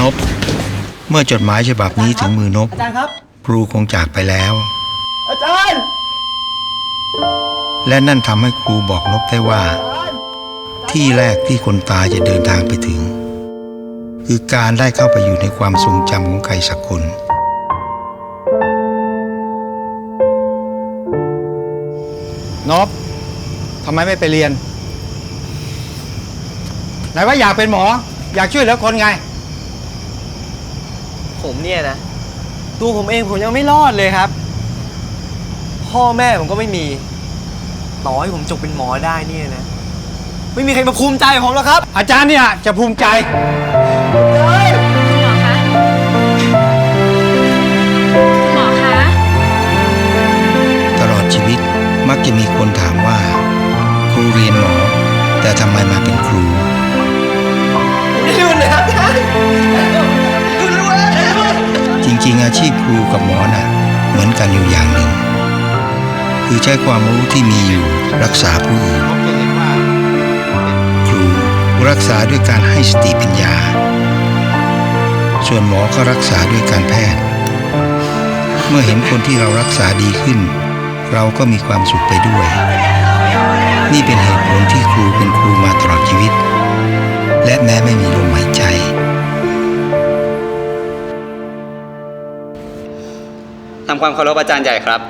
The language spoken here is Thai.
นบ เมื่อจดหมายฉบับนี้ถึงมือนบ อาจารย์ครับ ครูคงจากไปแล้ว อาจารย์ และนั่นทำให้ครูบอกนบได้ว่า ที่แรกที่คนตายจะเดินทางไปถึง คือการได้เข้าไปอยู่ในความทรงจำของใครสักคน นบทำไมไม่ไปเรียน ไหนว่าอยากเป็นหมอ อยากช่วยเหลือคนไง ผมเนี่ยนะตัวผมเองผมยังไม่รอดเลยครับ พ่อแม่ผมก็ไม่มี ต่อให้ผมจบเป็นหมอได้เนี่ยนะ ไม่มีใครมาภูมิใจผมหรอกครับอาจารย์เนี่ยจะภูมิใจคุณหมอคะคุณหมอคะ ตลอดชีวิตมักจะมีคนถามว่า ครูเรียนหมอแต่ทำไมมาเป็นครู ริงๆอาชีพครูกับหมอน่ะเหมือนกันอยู่อย่างหนึ่ง คือใช้ความรู้ที่มีอยู่รักษาผู้อื่นครูรักษาด้วยการให้สติปัญญา ส่วนหมอก็รักษาด้วยการแพทย์ เมื่อเห็นคนที่เรารักษาดีขึ้น เราก็มีความสุขไปด้วย นี่เป็นเหตุผลที่ครูเป็นครูมาตลอดชีวิต และแม้ไม่มีลมหายใจ ทำความเคารพอาจารย์ใหญ่ครับ